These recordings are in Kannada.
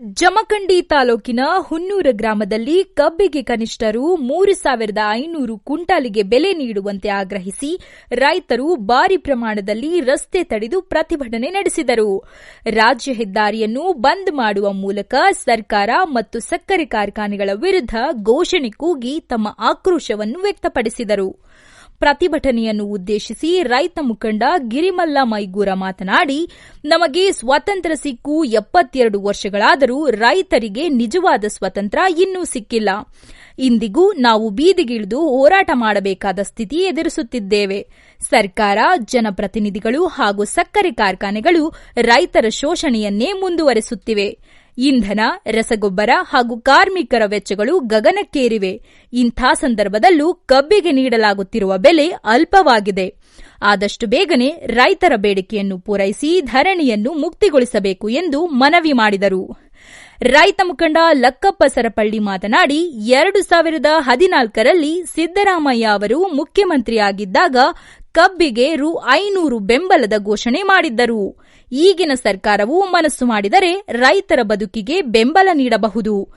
ಜಮಖಂಡಿ ತಾಲೂಕಿನ ಹುನ್ನೂರ ಗ್ರಾಮದಲ್ಲಿ ಕಬ್ಬಿಗೆ ಕನಿಷ್ಠರು ಮೂರು ಸಾವಿರದ ಐನೂರು ಕ್ವಿಂಟಾಲಿಗೆ ಬೆಲೆ ನೀಡುವಂತೆ ಆಗ್ರಹಿಸಿ ರೈತರು ಭಾರಿ ಪ್ರಮಾಣದಲ್ಲಿ ರಸ್ತೆ ತಡೆದು ಪ್ರತಿಭಟನೆ ನಡೆಸಿದರು. ರಾಜ್ಯ ಹೆದ್ದಾರಿಯನ್ನು ಬಂದ್ ಮಾಡುವ ಮೂಲಕ ಸರ್ಕಾರ ಮತ್ತು ಸಕ್ಕರೆ ಕಾರ್ಖಾನೆಗಳ ವಿರುದ್ಧ ಘೋಷಣೆ ಕೂಗಿ ತಮ್ಮ ಆಕ್ರೋಶವನ್ನು ವ್ಯಕ್ತಪಡಿಸಿದರು. ಪ್ರತಿಭಟನೆಯನ್ನು ಉದ್ದೇಶಿಸಿ ರೈತ ಮುಖಂಡ ಗಿರಿಮಲ್ಲ ಮೈಗೂರ ಮಾತನಾಡಿ, ನಮಗೆ ಸ್ವಾತಂತ್ರ್ಯ ಸಿಕ್ಕು ಎಪ್ಪತ್ತೆರಡು ವರ್ಷಗಳಾದರೂ ರೈತರಿಗೆ ನಿಜವಾದ ಸ್ವಾತಂತ್ರ್ಯ ಇನ್ನೂ ಸಿಕ್ಕಿಲ್ಲ. ಇಂದಿಗೂ ನಾವು ಬೀದಿಗಿಳಿದು ಹೋರಾಟ ಮಾಡಬೇಕಾದ ಸ್ಥಿತಿ ಎದುರಿಸುತ್ತಿದ್ದೇವೆ. ಸರ್ಕಾರ, ಜನಪ್ರತಿನಿಧಿಗಳು ಹಾಗೂ ಸಕ್ಕರೆ ಕಾರ್ಖಾನೆಗಳು ರೈತರ ಶೋಷಣೆಯನ್ನೇ ಮುಂದುವರೆಸುತ್ತಿವೆ. ಇಂಧನ, ರಸಗೊಬ್ಬರ ಹಾಗೂ ಕಾರ್ಮಿಕರ ವೆಚ್ಚಗಳು ಗಗನಕ್ಕೇರಿವೆ. ಇಂಥ ಸಂದರ್ಭದಲ್ಲೂ ಕಬ್ಬಿಗೆ ನೀಡಲಾಗುತ್ತಿರುವ ಬೆಲೆ ಅಲ್ಪವಾಗಿದೆ. ಆದಷ್ಟು ಬೇಗನೆ ರೈತರ ಬೇಡಿಕೆಯನ್ನು ಪೂರೈಸಿ ಧರಣಿಯನ್ನು ಮುಕ್ತಿಗೊಳಿಸಬೇಕು ಎಂದು ಮನವಿ ಮಾಡಿದರು. ರೈತ ಮುಖಂಡ ಲಕ್ಕಪ್ಪ ಸರಪಳ್ಳಿ ಮಾತನಾಡಿ, ಎರಡು ಸಾವಿರದ ಹದಿನಾಲ್ಕರಲ್ಲಿ ಸಿದ್ದರಾಮಯ್ಯ ಅವರು ಮುಖ್ಯಮಂತ್ರಿಯಾಗಿದ್ದಾಗ ಕಬ್ಬಿಗೆ ರು ಐನೂರು ಬೆಂಬಲದ ಘೋಷಣೆ ಮಾಡಿದ್ದರು. ಈಗಿನ ಸರ್ಕಾರವು ಮನಸ್ಸು ಮಾಡಿದರೆ ರೈತರ ಬದುಕಿಗೆ ಬೆಂಬಲ ನೀಡಬಹುದು.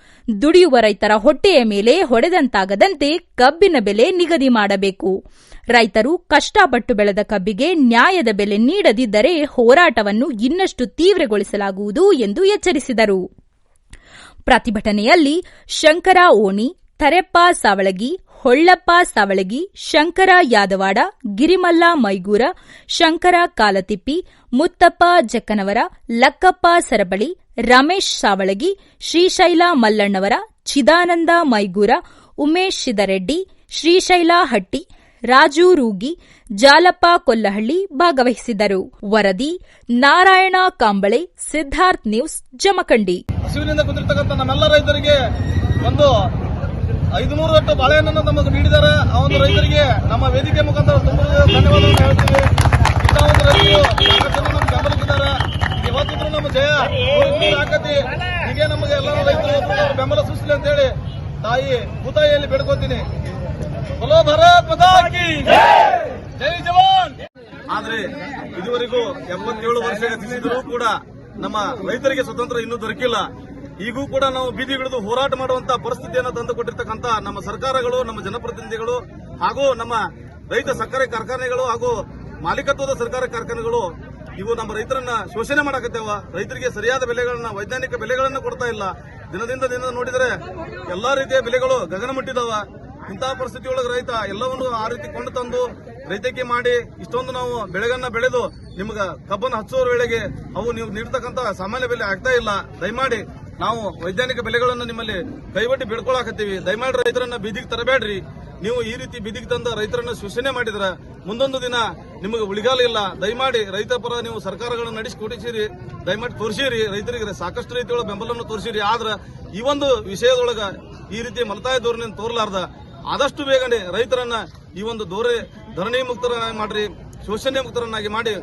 ದುಡಿಯುವ ರೈತರ ಹೊಟ್ಟೆಯ ಮೇಲೆ ಹೊಡೆದಂತಾಗದಂತೆ ಕಬ್ಬಿನ ಬೆಲೆ ನಿಗದಿ ಮಾಡಬೇಕು. ರೈತರು ಕಷ್ಟಪಟ್ಟು ಬೆಳೆದ ಕಬ್ಬಿಗೆ ನ್ಯಾಯದ ಬೆಲೆ ನೀಡದಿದ್ದರೆ ಹೋರಾಟವನ್ನು ಇನ್ನಷ್ಟು ತೀವ್ರಗೊಳಿಸಲಾಗುವುದು ಎಂದು ಎಚ್ಚರಿಸಿದರು. ಪ್ರತಿಭಟನೆಯಲ್ಲಿ ಶಂಕರ ಓಣಿ, ತರೆಪ್ಪ ಸಾವಳಗಿ ಹೊಳ್ಳಪ್ಪ ಸಾವಳಗಿ, ಶಂಕರ ಯಾದವಾಡ, ಗಿರಿಮಲ್ಲ ಮೈಗೂರ, ಶಂಕರ ಕಾಲತಿಪ್ಪಿ, ಮುತ್ತಪ್ಪ ಜಕ್ಕನವರ, ಲಕ್ಕಪ್ಪ ಸರಬಳಿ, ರಮೇಶ್ ಸಾವಳಗಿ, ಶ್ರೀಶೈಲ ಮಲ್ಲಣ್ಣವರ, ಚಿದಾನಂದ ಮೈಗೂರ, ಉಮೇಶ್ ಶಿದರೆಡ್ಡಿ ಶ್ರೀಶೈಲ ಹಟ್ಟಿ, ರಾಜು ರೂಗಿ, ಜಾಲಪ್ಪ ಕೊಲ್ಲಹಳ್ಳಿ ಭಾಗವಹಿಸಿದ್ದರು. ವರದಿ, ನಾರಾಯಣ ಕಾಂಬಳೆ, ಸಿದ್ಧಾರ್ಥ್ ನ್ಯೂಸ್, ಜಮಖಂಡಿ. ಹಸಿವಿನಿಂದ ಕುಂದಿರ್ತಕ್ಕಂಥ ನಮ್ಮೆಲ್ಲ ರೈತರಿಗೆ ಒಂದು ಐದುನೂರು ದೊಡ್ಡ ಬಾಳೆಹಣ್ಣನ್ನು ನಮಗೆ ನೀಡಿದ್ದಾರೆ. ಆ ಒಂದು ರೈತರಿಗೆ ನಮ್ಮ ವೇದಿಕೆ ಮುಖಾಂತರ ತುಂಬ ಧನ್ಯವಾದವನ್ನು ಹೇಳ್ತೀವಿ ಇಂಥ ಒಂದು ರೈತರು ಬೆಂಬಲಿಸಿದ್ದಾರೆ. ಇವತ್ತಿದ್ರು ನಮ್ಮ ಜಯ ಆಕತಿ. ಹೀಗೆ ನಮಗೆ ಎಲ್ಲ ರೈತರು ಬೆಂಬಲ ಸೃಷ್ಟಿ ಅಂತ ಹೇಳಿ ತಾಯಿ ಭೂತಾಯಿಯಲ್ಲಿ ಬೇಡ್ಕೋತೀನಿ ಜೈ! ಜವಾನ್! ಆದ್ರೆ ಇದುವರೆಗೂ ಎಂಬತ್ತೇಳು ವರ್ಷ ಗತಿಸಿದರೂ ಕೂಡ ನಮ್ಮ ರೈತರಿಗೆ ಸ್ವತಂತ್ರ ಇನ್ನೂ ದೊರಕಿಲ್ಲ. ಈಗೂ ಕೂಡ ನಾವು ಬೀದಿಗಿಳಿದು ಹೋರಾಟ ಮಾಡುವಂತ ಪರಿಸ್ಥಿತಿಯನ್ನು ತಂದುಕೊಟ್ಟಿರ್ತಕ್ಕಂಥ ನಮ್ಮ ಸರ್ಕಾರಗಳು, ನಮ್ಮ ಜನಪ್ರತಿನಿಧಿಗಳು ಹಾಗೂ ನಮ್ಮ ರೈತ ಸಕ್ಕರೆ ಕಾರ್ಖಾನೆಗಳು ಹಾಗೂ ಮಾಲೀಕತ್ವದ ಸರ್ಕಾರಿ ಕಾರ್ಖಾನೆಗಳು, ಇವು ನಮ್ಮ ರೈತರನ್ನ ಶೋಷಣೆ ಮಾಡಕತ್ತೇವ. ರೈತರಿಗೆ ಸರಿಯಾದ ಬೆಲೆಗಳನ್ನ, ವೈಜ್ಞಾನಿಕ ಬೆಲೆಗಳನ್ನು ಕೊಡ್ತಾ ಇಲ್ಲ. ದಿನದಿಂದ ದಿನ ನೋಡಿದರೆ ಎಲ್ಲಾ ರೀತಿಯ ಬೆಲೆಗಳು ಗಗನ ಮುಟ್ಟಿದಾವ ಇಂತಹ ಪರಿಸ್ಥಿತಿಯೊಳಗೆ ರೈತ ಎಲ್ಲವನ್ನು ಆ ರೀತಿ ಕೊಂಡು ತಂದು ರೈತಕ್ಕೆ ಮಾಡಿ ಇಷ್ಟೊಂದು ನಾವು ಬೆಳೆಗನ್ನ ಬೆಳೆದು ನಿಮ್ಗೆ ಕಬ್ಬನ್ನು ಹಚ್ಚುವ ವೇಳೆಗೆ ಅವು ನೀವು ನೀಡ್ತಕ್ಕಂಥ ಸಾಮಾನ್ಯ ಬೆಲೆ ಆಗ್ತಾ ಇಲ್ಲ. ದಯಮಾಡಿ ನಾವು ವೈಜ್ಞಾನಿಕ ಬೆಲೆಗಳನ್ನು ನಿಮ್ಮಲ್ಲಿ ಕೈಬಟ್ಟಿ ಬಿಡ್ಕೊಳಕತ್ತೀವಿ ದಯಮಾಡಿ ರೈತರನ್ನ ಬೀದಿಗೆ ತರಬೇಡ್ರಿ. ನೀವು ಈ ರೀತಿ ಬೀದಿಗೆ ತಂದ ರೈತರನ್ನ ಶೋಷಣೆ ಮಾಡಿದ್ರ ಮುಂದೊಂದು ದಿನ ನಿಮಗೆ ಉಳಿಗಾಲ ಇಲ್ಲ. ದಯಮಾಡಿ ರೈತ ಪರ ನೀವು ಸರ್ಕಾರಗಳನ್ನು ನಡೆಸಿ ಕೊಡಿಸಿರಿ. ದಯಮಾಡಿ ತೋರಿಸಿರಿ. ರೈತರಿಗೆ ಸಾಕಷ್ಟು ರೀತಿಯೊಳ ಬೆಂಬಲವನ್ನು ತೋರಿಸಿರಿ. ಆದ್ರೆ ಈ ಒಂದು ವಿಷಯದೊಳಗ ಈ ರೀತಿ ಮಲತಾಯ ಧೋರಣೆ ತೋರ್ಲಾರ್ದ ಆದಷ್ಟು ಬೇಗನೆ ರೈತರನ್ನ ಈ ಒಂದು ದೋರೆ ಧರಣಿ ಮುಕ್ತರ ಮಾಡ್ರಿ. ಶೋಷಣೆ ಮುಕ್ತರನ್ನಾಗಿ ಮಾಡಿ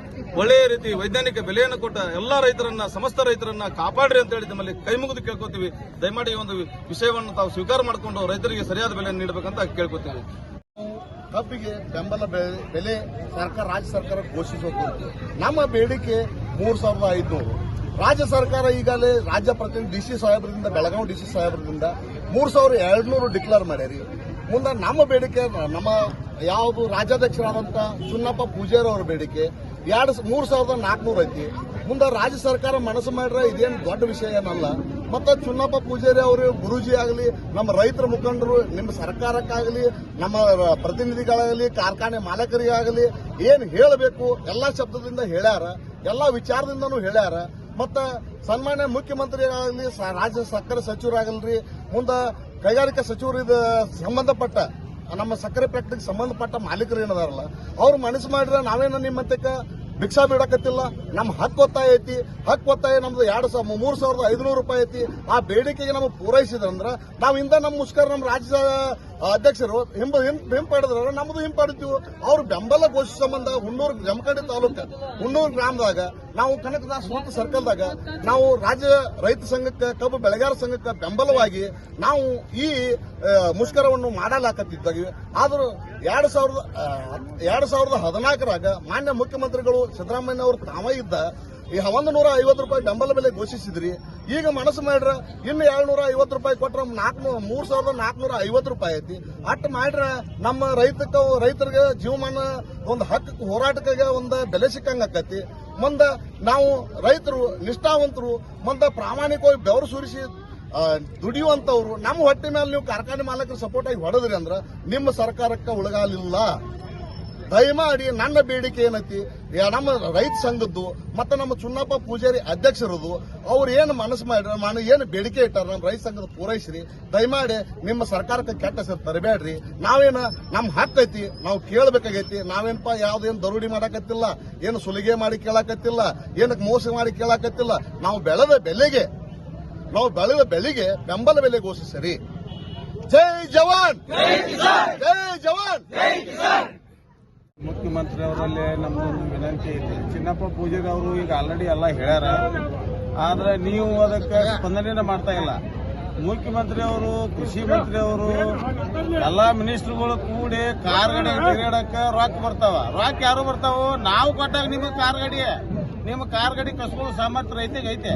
ಒಳ್ಳೆಯ ರೀತಿ ವೈಜ್ಞಾನಿಕ ಬೆಲೆಯನ್ನು ಕೊಟ್ಟ ಎಲ್ಲಾ ರೈತರನ್ನ, ಸಮಸ್ತ ರೈತರನ್ನ ಕಾಪಾಡ್ರಿ ಅಂತ ಹೇಳಿ ನಮ್ಮಲ್ಲಿ ಕೈ ಮುಗಿದು ಕೇಳ್ಕೊತೀವಿ. ದಯಮಾಡಿ ಈ ಒಂದು ವಿಷಯವನ್ನು ತಾವು ಸ್ವೀಕಾರ ಮಾಡಿಕೊಂಡು ರೈತರಿಗೆ ಸರಿಯಾದ ಬೆಲೆಯನ್ನು ನೀಡಬೇಕಂತ ಕೇಳ್ಕೊತೀವಿ. ಕಬ್ಬಿಗೆ ಬೆಂಬಲ ಬೆಲೆ ಬೆಲೆ ಸರ್ಕಾರ, ರಾಜ್ಯ ಸರ್ಕಾರ ಘೋಷಿಸೋದು ನಮ್ಮ ಬೇಡಿಕೆ ಮೂರ್ ಸಾವಿರದ ಐದುನೂರು. ರಾಜ್ಯ ಸರ್ಕಾರ ಈಗಾಗಲೇ ರಾಜ್ಯ ಪ್ರತಿನಿಧಿ ಡಿಸಿ ಸಾಹೇಬರಿಂದ, ಬೆಳಗಾವಿ ಡಿ ಸಿ ಸಾಹೇಬರಿಂದ ಮೂರ್ ಸಾವಿರ ಎರಡ್ನೂರು ಡಿಕ್ಲೇರ್ ಮಾಡ್ಯಾರಿ. ಮುಂದೆ ನಮ್ಮ ಬೇಡಿಕೆ, ನಮ್ಮ ಯಾವುದು ರಾಜ್ಯಾಧ್ಯಕ್ಷರಾದಂತ ಚುನ್ನಪ್ಪ ಪೂಜಾರಿ ಅವರ ಬೇಡಿಕೆ. ಎರಡು ಮೂರ್ ಸಾವಿರದ ನಾಲ್ಕನೂರ ಐತಿ. ಮುಂದೆ ರಾಜ್ಯ ಸರ್ಕಾರ ಮನಸ್ಸು ಮಾಡ್ರೆ ಇದೇನು ದೊಡ್ಡ ವಿಷಯ ಏನಲ್ಲ. ಮತ್ತೆ ಚುನ್ನಪ್ಪ ಪೂಜಾರಿ ಅವರು ಗುರೂಜಿ ಆಗಲಿ, ನಮ್ಮ ರೈತರ ಮುಖಂಡರು, ನಿಮ್ಮ ಸರ್ಕಾರಕ್ಕಾಗಲಿ, ನಮ್ಮ ಪ್ರತಿನಿಧಿಗಳಾಗಲಿ, ಕಾರ್ಖಾನೆ ಮಾಲಕರಿಗಾಗಲಿ ಏನು ಹೇಳಬೇಕು ಎಲ್ಲಾ ಶಬ್ದದಿಂದ ಹೇಳ್ಯಾರ. ಎಲ್ಲಾ ವಿಚಾರದಿಂದನೂ ಹೇಳ್ಯಾರ. ಮತ್ತ ಸನ್ಮಾನ್ಯ ಮುಖ್ಯಮಂತ್ರಿಗಳಾಗಲಿ ರಾಜ್ಯ ಸಕ್ಕರೆ ಸಚಿವರಾಗಲ್ರಿ ಮುಂದ ಕೈಗಾರಿಕಾ ಸಚಿವರು ಇದು ಸಂಬಂಧಪಟ್ಟ ನಮ್ಮ ಸಕ್ಕರೆ ಫ್ಯಾಕ್ಟ್ರಿಗೆ ಸಂಬಂಧಪಟ್ಟ ಮಾಲೀಕರು ಏನದಾರಲ್ಲ, ಅವ್ರು ಮನಸ್ಸು ಮಾಡಿದ್ರೆ ನಾವೇನ ನಿಮ್ಮಂತಕ್ಕ ಭಿಕ್ಷಾ ಬಿಡಕತ್ತಿಲ್ಲ ನಮ್ಮ ಹಕ್ಕು ಒತ್ತಾಯ ಐತಿ. ಹಕ್ಕು ಒತ್ತಾಯ ನಮ್ದು ಎರಡು ಸಾವಿರ ಮೂರು ಸಾವಿರದ ಐದುನೂರು ರೂಪಾಯಿ ಐತಿ. ಆ ಬೇಡಿಕೆಗೆ ನಮಗೆ ಪೂರೈಸಿದ್ರಂದ್ರ ನಾವು ಇಂದ ನಮ್ಮ ಮುಷ್ಕರ ನಮ್ಮ ರಾಜ್ಯ ಅಧ್ಯಕ್ಷರು ಹಿಂಬ ಹಿಂಪಡೆದ್ರ ನಮ್ದು ಹಿಂಪಡಿತೀವಿ ಅವ್ರು ಬೆಂಬಲ ಘೋಷಿಸ ಸಂಬಂಧ ಹುಣ್ಣೂರು, ಜಮಖಂಡಿ ತಾಲೂಕ ಹುಣ್ಣೂರು ಗ್ರಾಮದಾಗ ನಾವು ಕನಕದಾಸ ಸ್ವಂತ ಸರ್ಕಲ್ದಾಗ ನಾವು ರಾಜ್ಯ ರೈತ ಸಂಘಕ್ಕೆ, ಕಬ್ಬು ಬೆಳೆಗಾರ ಸಂಘಕ್ಕೆ ಬೆಂಬಲವಾಗಿ ನಾವು ಈ ಮುಷ್ಕರವನ್ನು ಮಾಡಲಾಕತ್ತಿದ್ದಾಗಿ. ಆದರೂ ಎರಡು ಸಾವಿರದ ಎರಡು ಸಾವಿರದ ಹದಿನಾಲ್ಕರಾಗ ಮಾನ್ಯ ಮುಖ್ಯಮಂತ್ರಿಗಳು ಸಿದ್ದರಾಮಯ್ಯ ಅವರು ತಾವ ಇದ್ದ ಈ ಒಂದು ನೂರ ಐವತ್ತು ರೂಪಾಯಿ ಬೆಂಬಲ ಬೆಲೆ ಘೋಷಿಸಿದ್ರಿ. ಈಗ ಮನಸ್ಸು ಮಾಡ್ರ, ಇನ್ನು ಏಳ್ನೂರ ಐವತ್ತು ರೂಪಾಯಿ ಕೊಟ್ರ ನಾಲ್ಕು ಮೂರ್ ಸಾವಿರದ ನಾಲ್ಕನೂರ ಐವತ್ತು ರೂಪಾಯಿ ಐತಿ. ಅಟ್ ಮಾಡ್ರ, ನಮ್ಮ ರೈತಕ್ಕ, ರೈತರಿಗೆ ಜೀವಮಾನ ಒಂದು ಹಕ್ಕು ಹೋರಾಟಕ್ಕೆ ಒಂದು ಬೆಲೆ ಸಿಕ್ಕಂಗ ಆಕತಿ. ಮುಂದ ನಾವು ರೈತರು, ನಿಷ್ಠಾವಂತರು, ಮುಂದ ಪ್ರಾಮಾಣಿಕವಾಗಿ ಬೆವರು ಸುರಿಸಿ ದುಡಿಯುವಂತವ್ರು, ನಮ್ಮ ಹೊಟ್ಟೆ ಮೇಲೆ ನೀವು ಕಾರ್ಖಾನೆ ಮಾಲಕರು ಸಪೋರ್ಟ್ ಆಗಿ ಹೊಡೆದ್ರಿ ಅಂದ್ರ, ನಿಮ್ಮ ಸರ್ಕಾರಕ್ಕೆ ಉಳಗಾಲಿಲ್ಲ ದಯಮಾಡಿ ನನ್ನ ಬೇಡಿಕೆ ಏನೈತಿ ಯಾ- ನಮ್ಮ ರೈತ ಸಂಘದ್ದು ಮತ್ತೆ ನಮ್ಮ ಚುನ್ನಪ್ಪ ಪೂಜಾರಿ ಅಧ್ಯಕ್ಷರದು ಅವ್ರು ಏನು ಮನಸ್ಸು ಮಾಡ್ರ ನಾನು ಏನು ಬೇಡಿಕೆ ಇಟ್ಟಾರ ನಮ್ಮ ರೈತ ಸಂಘದ ಪೂರೈಸ್ರಿ. ದಯಮಾಡಿ ನಿಮ್ಮ ಸರ್ಕಾರಕ್ಕೆ ಕೆಟ್ಟ ಹೆಸರು ತರಬೇಡ್ರಿ. ನಾವೇನ ನಮ್ಮ ಹಕ್ಕೈತಿ ನಾವು ಕೇಳಬೇಕಾಗೈತಿ ನಾವೇನಪ್ಪ ಯಾವ್ದೇನು ದರೋಡಿ ಮಾಡಕತ್ತಿಲ್ಲ ಏನು ಸುಲಿಗೆ ಮಾಡಿ ಕೇಳಕತ್ತಿಲ್ಲ ಏನಕ್ಕೆ ಮೋಸ ಮಾಡಿ ಕೇಳಕತ್ತಿಲ್ಲ ನಾವು ಬೆಳೆದ ಬೆಲೆಗೆ ನಾವು ಬೆಳೆದ ಬೆಲೆಗೆ ಬೆಂಬಲ ಬೆಲೆ ಘೋಷಿಸರಿ. ಜೈ ಜವಾನ್! ಜೈ ಜವಾನ್! ಮುಖ್ಯಮಂತ್ರಿ ಅವರಲ್ಲಿ ನಮ್ಮದೊಂದು ವಿನಂತಿ ಇದೆ. ಚಿನ್ನಪ್ಪ ಪೂಜಾರಿ ಅವರು ಈಗ ಆಲ್ರೆಡಿ ಎಲ್ಲ ಹೇಳ್ಯಾರ. ಆದರೆ ನೀವು ಅದಕ್ಕೆ ಸ್ಪಂದನೆ ಮಾಡ್ತಾ ಇಲ್ಲ. ಮುಖ್ಯಮಂತ್ರಿಯವರು, ಕೃಷಿ ಮಂತ್ರಿಯವರು, ಎಲ್ಲ ಮಿನಿಸ್ಟರ್ಗಳು ಕೂಡಿ ಕಾರ್ ಗಾಡಿ ತಿರುಗಾಡಕ್ಕೆ ರೊಕ್ಕ ಬರ್ತಾವ. ರೊಕ್ಕ ಯಾರು ಬರ್ತಾವ? ನಾವು ಕೊಟ್ಟಾಗ ನಿಮಗೆ ಕಾರ್ ನಿಮ್ಮ ಕಾರ್ ಗಾಡಿ ಕಸ್ಕೊಳ್ಳೋ ಸಾಮರ್ಥ್ಯ ರೈತಿಗೆ ಐತೆ.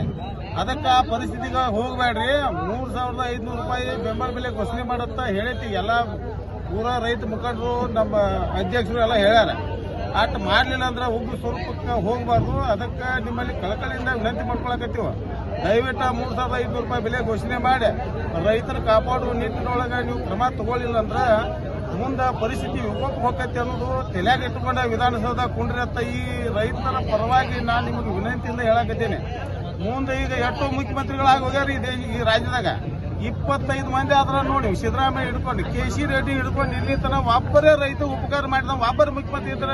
ಅದಕ್ಕೆ ಆ ಪರಿಸ್ಥಿತಿಗೆ ಹೋಗಬೇಡ್ರಿ. ಮೂರು ಸಾವಿರದ ಐದುನೂರು ರೂಪಾಯಿ ಬೆಂಬಲ ಬೆಲೆ ಘೋಷಣೆ ಮಾಡುತ್ತಾ ಹೇಳೈತಿ ಎಲ್ಲ ಪೂರಾ ರೈತ ಮುಖಂಡರು ನಮ್ಮ ಅಧ್ಯಕ್ಷರು ಎಲ್ಲ ಹೇಳ್ಯಾರ. ಅಟ್ ಮಾಡಲಿಲ್ಲ ಅಂದ್ರೆ ಉಗ್ರ ಸ್ವರೂಪಕ್ಕೆ ಹೋಗಬಾರ್ದು. ಅದಕ್ಕೆ ನಿಮ್ಮಲ್ಲಿ ಕಳಕಳಿಯಿಂದ ವಿನಂತಿ ಮಾಡ್ಕೊಳಕತ್ತೀವ. ದಯವಿಟ್ಟು ಮೂರು ಸಾವಿರದ ಐದುನೂರು ರೂಪಾಯಿ ಬೆಲೆ ಘೋಷಣೆ ಮಾಡಿ. ರೈತರ ಕಾಪಾಡುವ ನಿಟ್ಟಿನೊಳಗೆ ನೀವು ಕ್ರಮ ತಗೊಳ್ಳಿಲ್ಲ ಅಂದ್ರೆ ಮುಂದೆ ಪರಿಸ್ಥಿತಿ ವಿಕೋಪ ಹೋಗತ್ತೆ ಅನ್ನೋದು ತಲೆಯಾಗ ಇಟ್ಟುಕೊಂಡ ವಿಧಾನಸೌಧ ಕುಂಡ್ರತ್ತ ಈ ರೈತರ ಪರವಾಗಿ ನಾನು ನಿಮಗೆ ವಿನಂತಿಯಿಂದ ಹೇಳಕತ್ತೀನಿ. ಮುಂದೆ ಈಗ ಎಷ್ಟು ಮುಖ್ಯಮಂತ್ರಿಗಳಾಗಿ ಹೋಗ್ಯಾರ ಈ ರಾಜ್ಯದಾಗ. ಇಪ್ಪತ್ತೈದು ಮಂದಿ ಆದ್ರ ನೋಡಿ, ಸಿದ್ದರಾಮಯ್ಯ ಹಿಡ್ಕೊಂಡು ಕೆ ಸಿ ರೆಡ್ಡಿ ಹಿಡ್ಕೊಂಡು ಇಲ್ಲಿ ತನ ಒಬ್ಬರೇ ರೈತ ಉಪಕಾರ ಮಾಡಿದ ಒಬ್ಬರ ಮುಖ್ಯಮಂತ್ರಿ ಇದ್ರ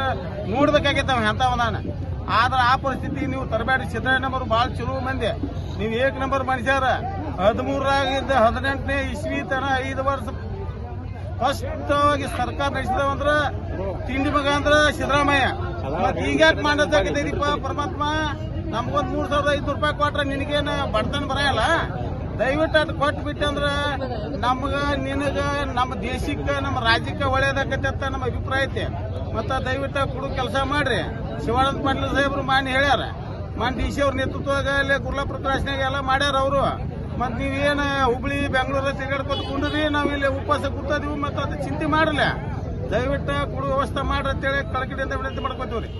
ನೋಡ್ಬೇಕಾಗೈತೆ ಅವ ಎಂತವ ನಾನು ಆದ್ರೆ ಆ ಪರಿಸ್ಥಿತಿ ನೀವು ತರಬೇಡಿ. ಸಿದ್ದರಾಮಯ್ಯ ನಂಬರ್ ಭಾಳ ಚಲೋ ಮಂದಿ. ನೀವು ಏಕ್ ನಂಬರ್ ಮನುಷ್ಯರ. ಹದಿಮೂರಾಗಿದ್ದ ಹದಿನೆಂಟನೇ ಇಸ್ವಿ ತನ ಐದು ವರ್ಷ ಸ್ಪಷ್ಟವಾಗಿ ಸರ್ಕಾರ ನಡೆಸಿದವಂದ್ರ ತಿಂಡಿ ಮಗ ಅಂದ್ರ ಸಿದ್ದರಾಮಯ್ಯ. ಮತ್ ಈಗ ಯಾಕೆ ಪರಮಾತ್ಮ? ನಮ್ಗೊಂದು ಮೂರ್ ಸಾವಿರದ ಐದು ರೂಪಾಯಿ ಕೊಟ್ರೆ ನಿನಗೇನು ಬಡತನ ಬರಲ್ಲ? ದಯವಿಟ್ಟು ಅದು ಕೊಟ್ಟು ಬಿಟ್ಟಂದ್ರ ನಮ್ಗ, ನಿನಗ ನಮ್ಮ ದೇಶಕ್ಕೆ ನಮ್ಮ ರಾಜ್ಯಕ್ಕೆ ಒಳ್ಳೇದಾಗತ್ತೆ ಅಂತ ನಮ್ಮ ಅಭಿಪ್ರಾಯ ಐತೆ. ಮತ್ತ ದಯವಿಟ್ಟು ಕುಡು ಕೆಲಸ ಮಾಡ್ರಿ. ಶಿವಾನಂದ ಪಾಟೀಲ್ ಸಾಹೇಬ್ರು ಮಾನ್ಯ ಹೇಳ್ಯಾರ. ಮಾನ್ ಡಿ ಸಿ ಅವ್ರ ನೇತೃತ್ವದಾಗ ಅಲ್ಲಿ ಗುರ್ಲಾ ಪ್ರಕಾಶ್ನಾಗ ಎಲ್ಲ ಮಾಡ್ಯಾರ ಅವರು. ಮತ್ ನೀವೇನ ಹುಬ್ಳಿ, ಬೆಂಗಳೂರ ತಿರ್ಗಾಡ್ಕೊತ ಕುಂಡ್ರಿ, ನಾವ್ ಇಲ್ಲಿ ಉಪವಾಸ ಕೂತದೀವಿ ಮತ್ತ ಅದು ಚಿಂತೆ ಮಾಡಲ್ಲ ದಯವಿಟ್ಟು ಕುಡು ವ್ಯವಸ್ಥೆ ಮಾಡ್ರಿ ಅಂತೇಳಿ ಕಳಕಡಿಯಿಂದ ವಿನಂತಿ ಮಾಡ್ಕೊತೀವ್ರಿ.